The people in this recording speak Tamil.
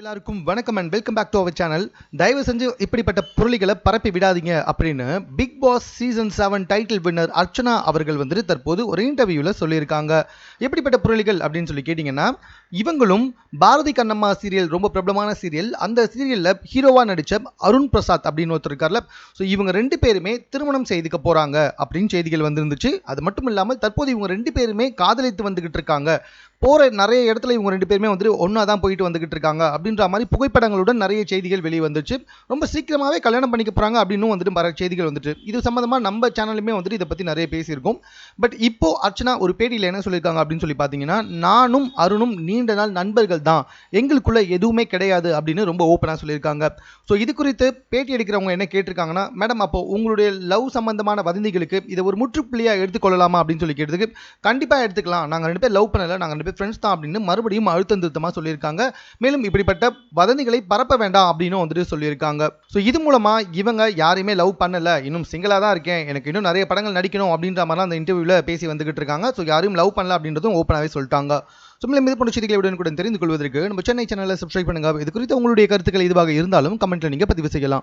எல்லாருக்கும் வணக்கம் and welcome back to our channel தயவு செஞ்சு இப்படிப்பட்ட புரளிகளை பரப்பி விடாதீங்க அப்படின்னு Bigg Boss season seven title winner Archana அவர்கள் வந்துட்டு தற்போது ஒரு இன்டர்வியூவில் சொல்லியிருக்காங்க. எப்படிப்பட்ட புரளிகள் அப்படின்னு சொல்லி கேட்டிங்கன்னா இவங்களும் பாரதி கண்ணம்மா சீரியல் ரொம்ப பிரபலமான சீரியல் அந்த சீரியலில் ஹீரோவாக நடித்த அருண் பிரசாத் அப்படின்னு ஒருத்தர் இருக்கார்ல. ஸோ இவங்க ரெண்டு பேருமே திருமணம் செய்துக்க போகிறாங்க அப்படின்னு செய்திகள் வந்திருந்துச்சு. அது மட்டும் இல்லாமல் தற்போது இவங்க ரெண்டு பேருமே காதலித்து வந்துக்கிட்டு இருக்காங்க. போகிற நிறைய இடத்துல இவங்க ரெண்டு பேருமே வந்துட்டு ஒன்றா தான் போயிட்டு வந்துகிட்டு இருக்காங்க அப்படின்ற மாதிரி புகைப்படங்களுடன் நிறைய செய்திகள் வெளியே வந்துச்சு ரொம்ப சீக்கிரமாகவே கல்யாணம் பண்ணிக்க போகிறாங்க அப்படின்னு வந்துட்டு வர செய்திகள் வந்துட்டு. இது சம்மந்தமாக நம்ம சேனலுமே வந்துட்டு இதை பற்றி நிறைய பேசியிருக்கோம். பட் இப்போ அர்ச்சனா ஒரு பேட்டியில் என்ன சொல்லியிருக்காங்க அப்படின்னு சொல்லி பார்த்தீங்கன்னா நானும் அருணும் நீண்ட நாள் நண்பர்கள் தான். எங்களுக்குள்ள எதுவுமே கிடையாது அப்படின்னு ரொம்ப ஓப்பனாக சொல்லியிருக்காங்க. ஸோ இது குறித்து பேட்டி எடுக்கிறவங்க என்ன கேட்டிருக்காங்கன்னா மேடம் அப்போ உங்களுடைய லவ் சம்பந்தமான வதந்திகளுக்கு இதை ஒரு முற்றுப்புள்ளியாக எடுத்துக்கொள்ளலாமா? அப்படின்னு சொல்லி கேட்டதுக்கு கண்டிப்பாக எடுத்துக்கலாம். நாங்கள் ரெண்டு பேர் லவ் பண்ணலை. நாங்கள் ரெண்டு பேர் ஃப்ரெண்ட்ஸ் தான் அப்படின்னு மறுபடியும் அழுத்தம் திருத்தமாக சொல்லியிருக்காங்க. மேலும் இப்படிப்பட்ட வதந்திகளை பரப்ப வேண்டாம் அப்படின்னு வந்துட்டு சொல்லியிருக்காங்க. ஸோ இது மூலமாக இவங்க யாரையுமே லவ் பண்ணல. இன்னும் சிங்கிளாக தான் இருக்கேன். எனக்கு இன்னும் நிறைய படங்கள் நடிக்கணும் அப்படின்ற மாதிரிலாம் அந்த இன்டர்வியூவில் பேசி வந்துகிட்டு இருக்காங்க. ஸோ யாரையும் லவ் பண்ணல அப்படின்றதும் ஓப்பனாகவே சொல்லிட்டாங்க. ஸோ மேலும் இது போன்ற செய்திகளை உடனுக்குடன் தெரிந்து கொள்வதற்கு நம்ம சென்னை சேனலை சப்ஸ்கிரைப் பண்ணுங்க. இது குறித்து உங்களுடைய கருத்துக்கள் இதுவாக இருந்தாலும் கமெண்ட்டில் நீங்கள் பதிவு செய்யலாம்.